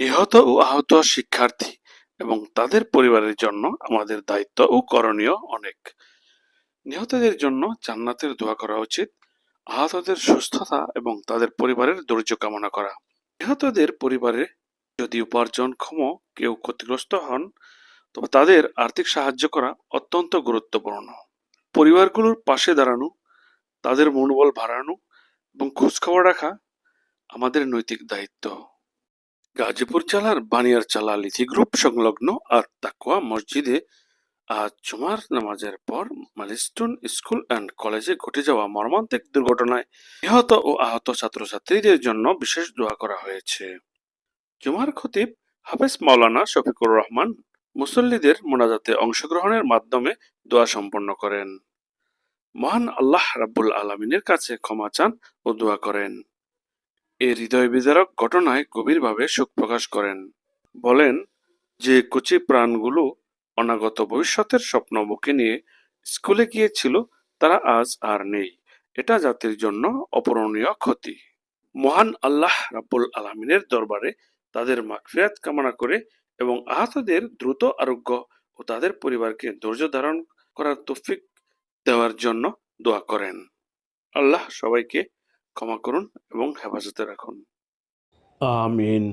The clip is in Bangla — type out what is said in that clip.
নিহত ও আহত শিক্ষার্থী এবং তাদের পরিবারের জন্য আমাদের দায়িত্ব ও করণীয় অনেক। নিহতদের জন্য জান্নাতের দোয়া করা উচিত, আহতদের সুস্থতা এবং তাদের পরিবারের ধৈর্য কামনা করা। নিহতদের পরিবারে যদি উপার্জনক্ষম কেউ ক্ষতিগ্রস্ত হন, তবে তাদের আর্থিক সাহায্য করা অত্যন্ত গুরুত্বপূর্ণ। পরিবারগুলোর পাশে দাঁড়ানো, তাদের মনোবল বাড়ানো এবং খোঁজখবর রাখা আমাদের নৈতিক দায়িত্ব। গাজীপুর জেলার বানিয়ারচালা লিথি গ্রুপ সংলগ্ন আর তাকুয়া মসজিদে আজ জুমার নামাজের পর মালিস্টন স্কুল অ্যান্ড কলেজে ঘটে যাওয়া মর্মান্তিক দুর্ঘটনায় নিহত ও আহত ছাত্রছাত্রীদের জন্য বিশেষ দোয়া করা হয়েছে। জুমার খতিব হাফেজ মাওলানা শফিকুর রহমান মুসল্লিদের মোনাজাতে অংশগ্রহণের মাধ্যমে দোয়া সম্পন্ন করেন। মহান আল্লাহ রাব্বুল আলমিনের কাছে ক্ষমা চান ও দোয়া করেন। এ হৃদয় বিদারক ঘটনায় গভীরভাবে শোক প্রকাশ করেন। বলেন যে কচি প্রাণগুলো অনাগত ভবিষ্যতের স্বপ্ন বুকে নিয়ে স্কুলে গিয়েছিল, তারা আজ আর নেই। এটা জাতির জন্য অপূরণীয় ক্ষতি। মহান আল্লাহ রাব্বুল আলমিনের দরবারে তাদের মাগফিরাত কামনা করে এবং আহতদের দ্রুত আরোগ্য ও তাদের পরিবারকে ধৈর্য ধারণ করার তৌফিক দেওয়ার জন্য দোয়া করেন। আল্লাহ সবাইকে ক্ষমা করুন এবং হেফাজতে রাখুন। আমিন।